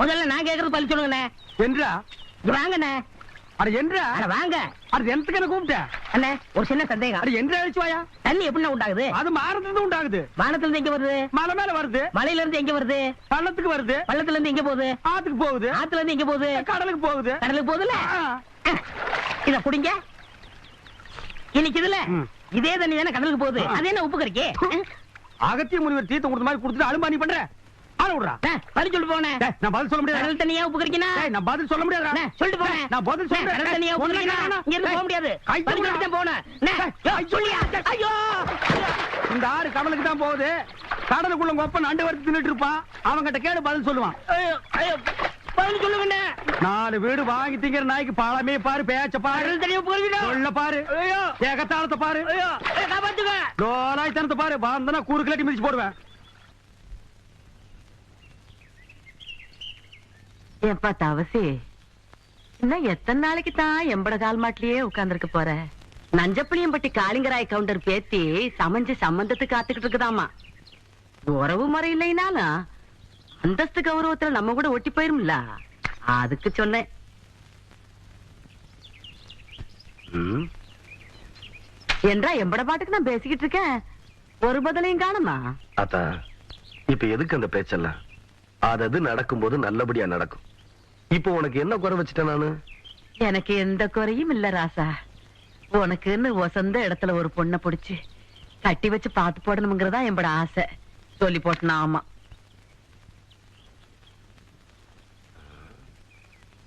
முதல்ல நான் கேக்குறது பதில் சொல்லுங்கண்ணே. என்றா? வாங்கண்ணே. அட என்றா? அட வாங்க. எனக்கு என்ன கூப்பிட்ட? அண்ணே ஒரு சின்ன சந்தேகம். அட என்றா அழிச்சு வாயா? தண்ணி எப்படிண்ணே உண்டாகுது? அது மாறதுல உண்டாகுது. வானத்துல இருந்து எங்க வருது? மலை மேல வருது. மலையில இருந்து எங்க வருது? பள்ளத்துக்கு வருது. பள்ளத்துல இருந்து எங்க போகுது? ஆத்துக்கு போகுது. ஆத்துல இருந்து எங்க போகுது? கடலுக்கு போகுது. கடலுக்கு போகுதுல. இத குடிங்க இன்னைக்கு இதுல. இதே தண்ணி தானே கடலுக்கு போகுது. அது என்ன உப்பு கறிக்கு? அகத்திய முனிவர் தீர்த்தம் கொடுத்த மாதிரி கொடுத்துட்டு அலும்பா நீ பண்ற? ஆள விடுறா. பதில் டேய், நான் பதில் சொல்ல முடியாது. கடல் தண்ணியா நான் பதில் சொல்ல முடியாது. சொல்லிட்டு போனேன் நான் பதில் சொல்றேன் கடல் தண்ணியா உப்பு கறிக்கினா இங்க இருந்து போக முடியாது. பதில் சொல்லிட்டு தான் போனேன் சொல்லியா? ஐயோ! இந்த ஆறு கடலுக்கு தான் போகுது. கடலுக்குள்ள நண்டு வறுத்து தின்னுட்டு இருப்பான். அவன்கிட்ட கேடு பதில் சொல்லுவான். பதில் சொல்லுங்கண்ணே நாலு வீடு வாங்கி திங்கிற நாய்க்கு பாலமே பாரு பேச்ச பாரு. கறிக்கினா சொல்ல பாரு. ஏகத்தாளத்தை பாரு. காப்பாத்துங்க. லோலாய்த்தனத்தை பாரு. பாந்தனா கூறு கிளட்டி மிதிச்சு போடுவேன். ஏப்பா தவசி. இன்னும் எத்தனை நாளைக்கு தான் எம்பட கால் மாட்டிலேயே உட்கார்ந்திருக்க போற? நஞ்சப்புளியம்பட்டி காளிங்கராய் கவுண்டர் பேத்தி சமைஞ்சு சம்பந்தத்துக்கு காத்துக்கிட்டு இருக்குதாமா? உறவு முறை இல்லைனாலும் அந்தஸ்து கௌரவத்துல நம்ம கூட ஒட்டி போயிரும்ல? அதுக்கு சொன்னேன். என்றா எம்பட பாட்டுக்கு நான் பேசிக்கிட்டு இருக்கேன். ஒரு பதிலையும் காணுமா? அத்தா இப்ப எதுக்கு அந்த பேச்செல்லாம்? அது நடக்கும்போது நல்லபடியா நடக்கும். இப்போ உனக்கு என்ன குறை வச்சுட்டேன் நானு? எனக்கு எந்த குறையும் இல்ல ராசா. உனக்குன்னு வசந்த இடத்துல ஒரு பொண்ணை பிடிச்சு கட்டி வச்சு பார்த்து போடணுங்கிறதா என்னோட ஆசை. சொல்லி போட்டனா ஆமா.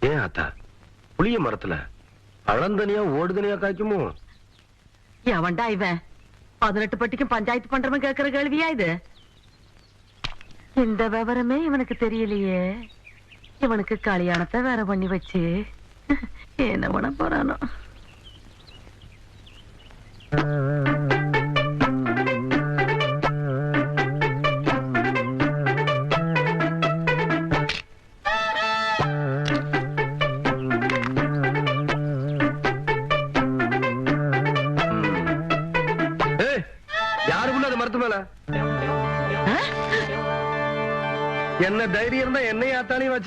ஏன் அத்தா? புளிய மரத்துல பழந்தனியா ஓடுதனியா காய்க்குமோ? எவன்டா இவன்? பதினெட்டு பட்டிக்கும் பஞ்சாயத்து பண்றவன் கேக்குற கேள்வியா இது? இந்த விவரமே இவனுக்கு தெரியலையே. இவனுக்கு கல்யாணத்தை வேற பண்ணி வச்சு. என்ன பண்ண போறானோ?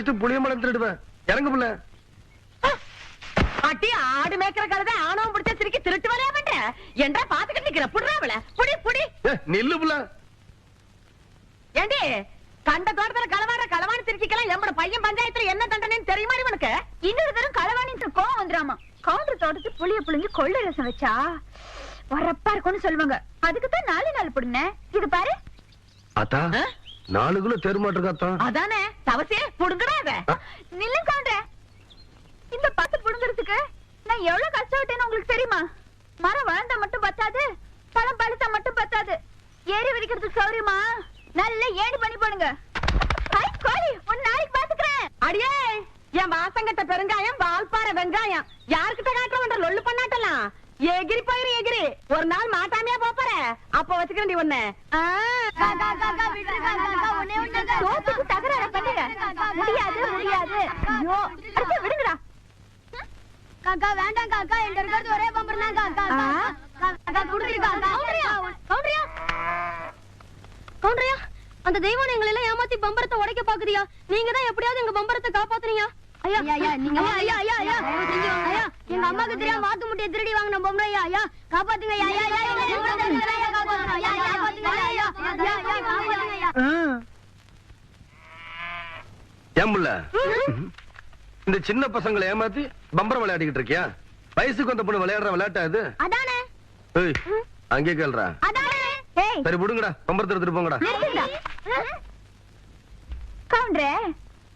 வச்சுட்டு புளிய மரம் திருடுவேன் இறங்கு புள்ள அட்டி ஆடு மேய்க்கிற கழுதை ஆணவம் பிடிச்ச சிரிக்கி திருட்டு வரையா மாட்டேன் என்றா பாத்துக்கிட்டு நிக்கிற? புடுறாவல புடி புடி. நில்லு புள்ள ஏண்டி கண்ட தோட்டத்துல களவாடுற களவாணி திருச்சிக்கலாம் எம்பட பையன் பஞ்சாயத்துல என்ன தண்டனைன்னு தெரியுமா உனக்கு? இன்னொரு தரம் களவாணிட்டு கோவம் வந்துராமா கவுண்டர் தோட்டத்து புளிய புளிஞ்சு கொள்ளை ரசம் வச்சா? வரப்பா இருக்கும்னு சொல்லுவாங்க. அதுக்கு தான் நாலு நாள் புடுங்க இது பாரு. அத்தா? நாலு கிலோ தெருமாட்டிருக்காத்தா அதானே தவசே புடுங்கடா அத நில்லு கவுண்டர் இந்த பத்து புடுங்கிறதுக்கு நான் எவ்வளவு கஷ்டப்பட்டேன்னு உங்களுக்கு தெரியுமா? மரம் வளர்ந்தா மட்டும் பத்தாது பழம் பழுத்தா மட்டும் பத்தாது. ஏறி விரிக்கிறதுக்கு சௌரியமா? நல்ல ஏணி பண்ணி போடுங்க. ஹை கோழி ஒரு நாளைக்கு பாத்துக்கிறேன். அடியே என் வாசங்கட்ட பெருங்காயம் வால்பாறை வெங்காயம். யாருக்கிட்ட காட்டுறவன்ற லொல்லு பண்ணாட்டலாம். எகிரி போயிரு எகிரி ஒரு நாள் மாட்டாமையா போப்பற அப்ப வச்சுக்கிறேன் ஒண்ணு சோத்துக்கு தகராறு பண்ணுங்க முடியாது முடியாது ஐயோ அடுத்து விடுங்கடா காக்கா வேண்டாம் காக்கா என்கிட்ட இருக்கிறது ஒரே பம்பர் தான் காக்கா ஆ? காக்கா குடுத்துரு காக்கா கவுண்டரியா? கவுண்டரியா கவுண்டரியா அந்த தெய்வம் எங்களை எல்லாம் ஏமாத்தி பம்பரத்தை உடைக்க பாக்குறியா நீங்க தான் எப்படியாவது எங்க பம்பரத்தை காப்பாத்துறீங்க எங்க அம்மாக்கு தெரியாம வாத்து முட்டையை திருடி வாங்கின பொம்பளை ஐயா காப்பாத்துங்க இந்த சின்ன பசங்களை ஏமாத்தி பம்பரம் விளையாடிக்கிட்டு இருக்கியா வயசுக்கு வந்த பொண்ணு விளையாடுற விளையாட்டா இது ஏய் அங்கே கேள்றா அதானே ஏய் சரி விடுங்கடா பம்பரத்தை எடுத்துட்டு போங்கடா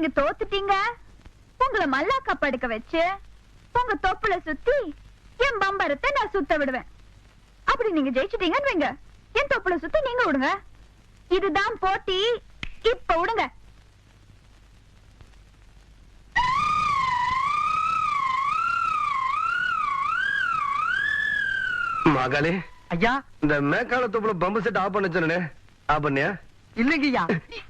நீங்க தோத்துட்டீங்க? உங்களை மல்லாக்கா படுக்க வச்சு உங்க தொப்புல சுத்தி என் பம்பரத்தை நான் சுத்த விடுவேன். அப்படி நீங்க ஜெயிச்சிட்டீங்கன்னு வைங்க. என் தொப்புல சுத்தி நீங்க விடுங்க. இதுதான் போட்டி. இப்ப விடுங்க. மகளே ஐயா. இந்த மேக்கால தொப்புல பம்பு செட் ஆஃப் பண்ண சொன்னே ஆஃப் பண்ணியா? இல்லைங்கய்யா.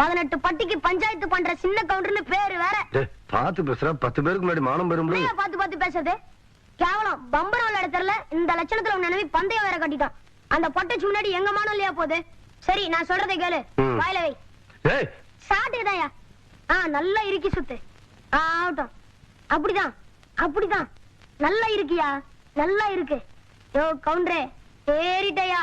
பதினெட்டு பட்டிக்கு பஞ்சாயத்து பண்ற சின்ன கவுண்டர்னு பேரு வேற. பாத்து பேசுற பத்து பேருக்கு முன்னாடி மானம் பெறும் என்னையா பார்த்து பார்த்து பேசுறது? கேவலம். பம்பரம் விளையாட தெரியல. இந்த லட்சணத்துல உன் நினைவு பந்தயம் வேற கட்டிட்டான். அந்த பொட்டச்சு முன்னாடி எங்க மானம் இல்லையா போகுது? சரி நான் சொல்றதை கேளு. வாயில வை. சாட்டுதாயா ஆ நல்லா இறுக்கி சுத்து. ஆகட்டும். அப்படிதான். அப்படிதான். நல்லா இருக்கியா? நல்லா இருக்கு. யோ கவுண்டரே ஏறிட்டயா?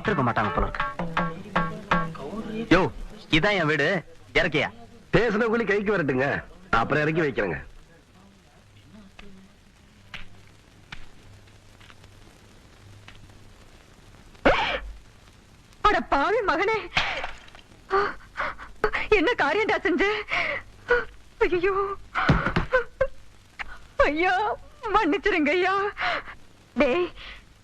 பாத்துருக்க மாட்டாங்க போல இருக்கு. யோ இதான் என் வீடு. இறக்கியா? பேசின கூலி கைக்கு வரட்டுங்க. அப்புறம் இறக்கி வைக்கிறேங்க. அட பாவி மகனே. என்ன காரியம்டா செஞ்ச? ஐயோ ஐயா மன்னிச்சிருங்க ஐயா. டேய்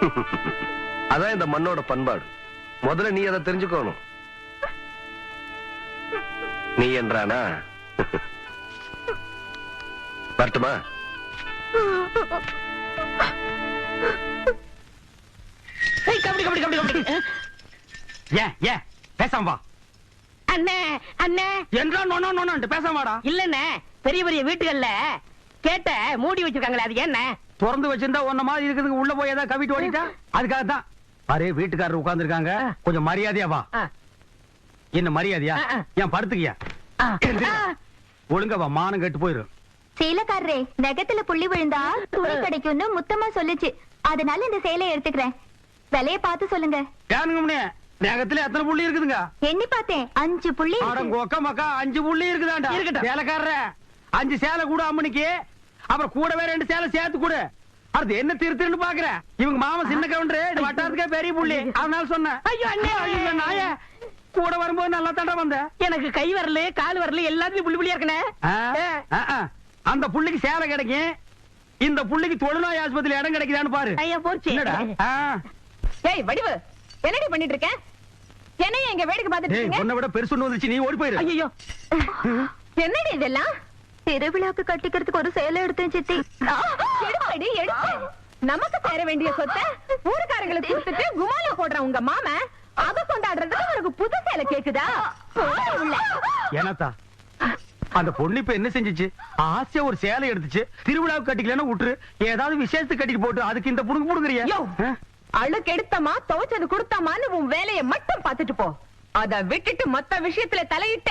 அதான் இந்த மண்ணோட பண்பாடு. முதல்ல நீ அதை தெரிஞ்சுக்கணும். நீ என்றானா? வரட்டுமா? ஏய், கபடி கபடி கபடி கபடி. ஏன் ஏன் பேசாம வா. அண்ணே அண்ணே. என்றா நோனோ நோனோன்ட்டு பேசாம வாடா. இல்லண்ணே பெரிய பெரிய வீட்டுகள்ல கேட்ட மூடி வச்சிருக்காங்களே அது என்ன? திறந்து வச்சிருந்தா உன்ன மாதிரி இருக்கிறதுக்கு உள்ள போய் ஏதாவது கவிட்டு ஓடிட்டா? அதுக்காக தான் பாரு வீட்டுக்காரர் உட்கார்ந்திருக்காங்க. கொஞ்சம் மரியாதையா வா. என்ன மரியாதையா. ஏன் படுத்துக்கியா. ஒழுங்கா வா மானம் கெட்டு போயிரும் சேலக்காரரே நகத்துல புள்ளி விழுந்தா துணி கிடைக்கும்னு முத்தமா சொல்லுச்சு. அதனால இந்த சேலையை எடுத்துக்கிறேன். விலைய பார்த்து சொல்லுங்க. நேகத்துல எத்தனை புள்ளி இருக்குதுங்க? எண்ணி பார்த்தேன். அஞ்சு புள்ளி அஞ்சு புள்ளி இருக்குதாண்டா? இருக்கட்டும். சேலைக்காரர அஞ்சு சேலை கூட அம்மனிக்கு அப்புறம் கூடவே ரெண்டு சேலை சேர்த்து கொடு. அடுத்து என்ன திரு திருன்னு பாக்குற? இவங்க மாமா சின்ன கவுண்டரு இந்த வட்டாரத்துக்கே பெரிய புள்ளி. அதனால சொன்னேன் ஐயோ, அண்ணே. ஐயோ, நாயே. கூட வரும்போது நல்லா தண்டா வந்த. எனக்கு கை வரல கால் வரல எல்லாத்துலயும் புள்ளி புள்ளியா இருக்கனே. அந்த புள்ளிக்கு சேலை கிடைக்கும். இந்த புள்ளிக்கு தொழுநோய் ஆஸ்பத்திரி இடம் கிடைக்குதான்னு பாரு. ஐயா போச்சு. ஏய் வடிவு. என்னடி பண்ணிட்டு இருக்க என்னைய எங்க வேடிக்கை பார்த்துட்டு இருக்கீங்க? உன்னை விட பெருசு ஒண்ணு வந்துச்சு நீ ஓடி போயிரு. ஐயோ என்னடி இதெல்லாம்? திருவிழாக்கு கட்டிக்கிறதுக்கு ஒரு சேலை எடுத்தேன் சித்தி. எடுப்படி எடுப்பு நமக்கு சேர வேண்டிய சொத்தை ஊருக்காரங்களுக்கு கொடுத்துட்டு குமால போடுற உங்க மாமன் அத கொண்டாடுறதுக்கு உனக்கு புது சேலை கேக்குதா. ஏனாத்தா அந்த பொண்ணு இப்ப என்ன செஞ்சுச்சு? ஆசையா ஒரு சேலை எடுத்துச்சு திருவிழாவுக்கு கட்டிக்கலன்னா விட்டுரு. ஏதாவது விசேஷத்துக்கு கட்டிட்டு போட்டு அதுக்கு இந்த புடுங்க புடுங்குறியா? அழுக்கு எடுத்தமா துவைச்சது கொடுத்தமான்னு உன் வேலையை மட்டும் பார்த்துட்டு போ. அத விட்டுட்டு மத்த விஷயத்துல தலையிட்ட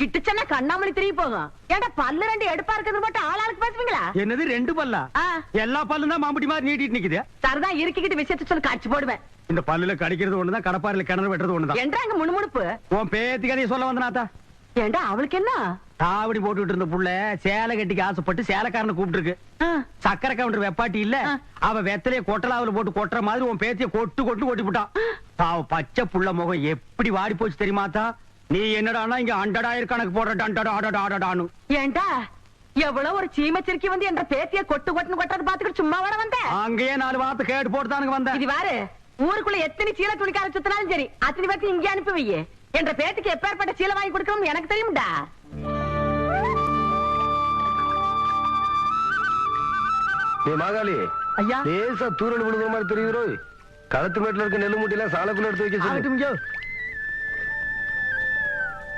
கிட்டுச்சன்னா கண்ணாமணி திரும்பி போகும். பல்லு ரெண்டு எடுப்பா இருக்கிறது மட்டும் ஆளாளுக்கு பேசுவீங்களா? என்னது ரெண்டு பல்லா. எல்லா பல்லும் தான் மாம்பட்டி மாதிரி நீட்டிட்டு நிக்குது. சரிதான் இருக்கிக்கிட்டு விஷயத்த சொல்லி காட்சி போடுவேன். இந்த பல்லுல கடிக்கிறது ஒண்ணுதான் கிணறு வெட்டுறது ஒண்ணுதான். என்றா அங்க முணுமுணுப்பு? உன் பேத்தி கதையை சொல்ல வந்தனாத்தா ஏண்டா அவளுக்கு என்ன? தாவடி போட்டுட்டு இருந்த புள்ள சேலை கட்டிக்கு ஆசைப்பட்டு சேலைக்காரனை கூப்பிட்டு இருக்கு ஆ, சக்கரை கவுண்டர் வெப்பாட்டி இல்ல. அவ வெத்தலைய கொட்டலாவுல போட்டு கொட்டுற மாதிரி உன் பேத்திய கொட்டு கொட்டு கொட்டி விட்டான் பாவ பச்சை புள்ள முகம் எப்படி வாடி போச்சு தெரியுமாத்தா நீ என்னடானா இங்க அண்டடாயிரம் கணக்கு போடுற டண்டடா அடடா அடடான்னு ஏண்டா? எவ்வளவு ஒரு சீமச்சிருக்கி வந்து என்ற பேத்திய கொட்டு கொட்டுன்னு கொட்டுறது பாத்துக்கிட்டு சும்மா வர வந்த? அங்கேயே நாலு வார்த்தை கேட்டு போட்டுதானுங்க வந்தேன் இது வாரு ஊருக்குள்ள எத்தனை சீல துணிக்கார சுத்தினாலும் சரி அத்தனை பேருக்கு இங்கே அனுப்பி வையே. என்ற பேத்துக்கு எப்பேற்பட்ட சீலை வாங்கி கொடுக்கணும்னு எனக்கு தெரியும்டா. நீ மாகாளி ஐயா. லேசா தூரல் விழுகிற மாதிரி தெரியுதோ களத்து மேட்டுல இருக்க நெல்லு மூட்டையில சாலக்குள்ள எடுத்து வைக்க சொல்லு.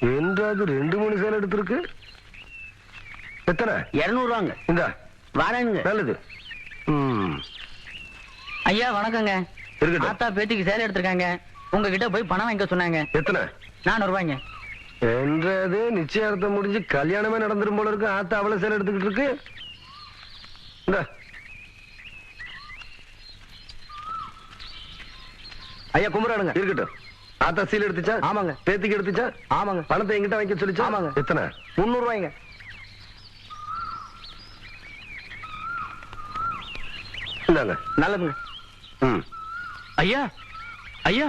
என்றாவது ரெண்டு மூணு சேலை எடுத்திருக்கு? எத்தனை? இருநூறு ரூபாங்க இந்த. வரேனுங்க. நல்லது. ஐயா வணக்கங்க. ஆத்தா பேத்திக்கு சேலை எடுத்திருக்காங்க. உங்ககிட்ட போய் பணம் வாங்கிக்க சொன்னாங்க. எத்தனை? நானூறு ரூபாய்ங்க என்றது நிச்சயார்த்தம் முடிஞ்சு கல்யாணமே நடந்துரும் போல இருக்கு. ஆத்தா அவ்வளவு சேலை எடுத்துக்கிட்டு இருக்கு. இந்தா. ஐயா கும்பிடானுங்க இருக்கட்டும். ஆத்தா சீல் எடுத்துச்சா? ஆமாங்க. பேத்திக்கு எடுத்துச்சா? ஆமாங்க. பணத்தை எங்கிட்ட வாங்கி சொல்லிச்சா? ஆமாங்க. எத்தனை? முந்நூறு ரூபாய்ங்க இந்தாங்க. நல்லதுங்க. ம். ஐயா ஐயா.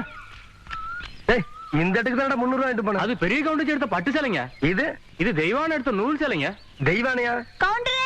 ஏய் இந்த இடத்துக்கு தான் முந்நூறு வாங்கிட்டு போன அது பெரிய கவுண்டர் எடுத்த பட்டு சேலைங்க. இது? இது தெய்வான எடுத்த நூல் சேலைங்க. தெய்வானையா? கவுண்டரே!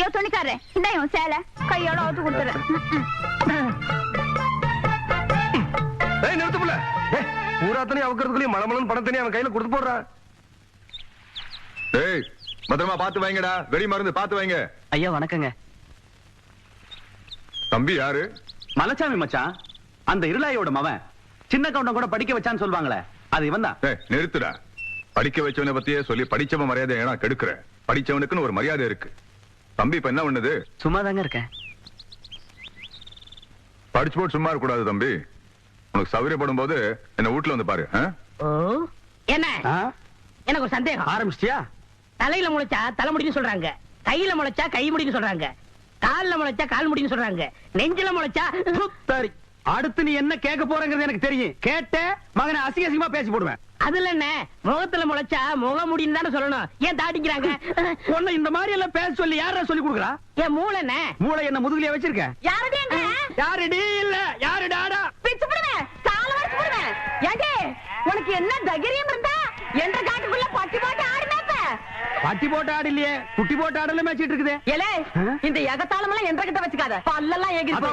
யோ துணிக்காரே இந்த இவன் சேலை. கையோட அவுத்து கொடுத்துறேன் ஏய் நிறுத்து புள்ள. ஏய் பூராத்தனையும் அவுக்கிறதுக்குள்ளேயும் மலமலன்னு பணம் தனியா அவன் கையில கொடுத்து போடுறான் ஏய் பத்திரமா பாத்து வைங்கடா. வெடி மருந்து பாத்து வைங்க. ஐயா வணக்கங்க. தம்பி யாரு? மலைச்சாமி மச்சான். அந்த இருளாயோட மவன். சின்ன கவுண்டம் கூட படிக்க வச்சான்னு சொல்லுவாங்களே அது இவன் தான். நிறுத்துடா. படிக்க வச்சவனை பத்தியே சொல்லி படிச்சவன் மரியாதை ஏனா கெடுக்கிற படிச்சவனுக்குன்னு ஒரு மரியாதை இருக்கு. தம்பி இப்ப என்ன பண்ணுது? சும்மா தாங்க இருக்கேன். படிச்சு போட்டு சும்மா இருக்க கூடாது தம்பி. உனக்கு சௌகரியப்படும் போது என்ன வீட்டுல வந்து பாரு? என்ன? எனக்கு ஒரு சந்தேகம். ஆரம்பிச்சிட்டியா? தலையில முளைச்சா தலைமுடின்னு சொல்றாங்க. கையில முளைச்சா கை முடின்னு சொல்றாங்க. கால்ல முளைச்சா கால் முடின்னு சொல்றாங்க. நெஞ்சில முளைச்சா சரி அடுத்து நீ என்ன கேட்க போறங்கிறது எனக்கு தெரியும். கேட்ட மகனை அசிங்க அசிங்கமா பேசி போடுவேன். அதுல என்ன? முகத்துல முளைச்சா முக முடின்னு தானே சொல்லணும். ஏன் தாடிக்கிறாங்க உன்னை இந்த மாதிரி எல்லாம் பேச சொல்லி யாரா சொல்லி கொடுக்குறா? என் மூளை என்ன? மூளை என்ன முதுகுலயே வச்சிருக்க? யாரடி யாருடி? இல்ல யாரு டாடா பிச்சு போடுவேன் கால வரைச்சு போடுவேன் ஏண்டி உனக்கு என்ன தைரியம் இருந்தா என்ற காட்டுக்குள்ள பட்டி போட்டு ஆடுனாப்ப பட்டி போட்ட ஆடு இல்லையே குட்டி போட்ட ஆடல மேய்ச்சிட்டு இருக்குது. ஏலே இந்த எகத்தாளம் எல்லாம் என்ற கிட்ட வச்சுக்காத. பல்லெல்லாம் ஏகி அதோ,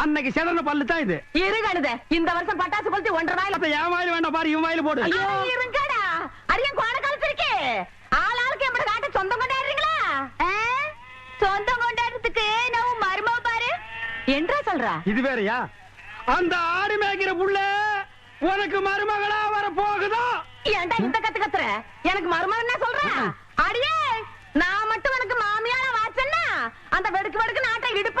அன்னைக்கு செதன பல்லு தான் இது. இரு கழுத இந்த வருஷம் பட்டாசு கொளுத்தி ஒன்றரை நாயில அப்ப என் வாயில வேண்டாம் பாரு இவன் வாயில போடு. இருங்கடா. அரியன் கோண காலத்து இருக்கே. ஆள் ஆளுக்கு எம்பட காட்ட சொந்தம் கொண்டாடுறீங்களா? சொந்தம் கொண்டாடுறதுக்கு நான் மருமக பாரு. என்றா சொல்றா? இது வேறயா? அந்த ஆடு மேய்க்கிற புள்ள உனக்கு மருமகளா வர போகுதா? ஏன்டா இந்த கத்து கத்துற? எனக்கு மருமகன் என்ன சொல்ற அடியே நான் மட்டும் உனக்கு மாமியார வாச்சன்னா அந்த வெடுக்கு வெடுக்கு நாட்டை இடுப்பு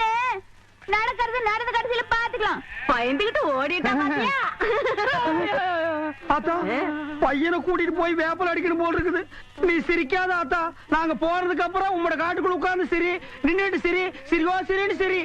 கண்ணு நடக்கிறது நடந்த கடைசியில பாத்துக்கலாம். பயந்துகிட்டு ஓடிட்டா ஆத்தா பையனை கூட்டிட்டு போய் வேப்பல் அடிக்கணும் போல் இருக்குது. நீ சிரிக்காத ஆத்தா. நாங்க போறதுக்கு அப்புறம் உங்களோட காட்டுக்குள்ள உட்கார்ந்து சரி. நின்னுட்டு சரி. சிரிவா சிரின்னு சரி.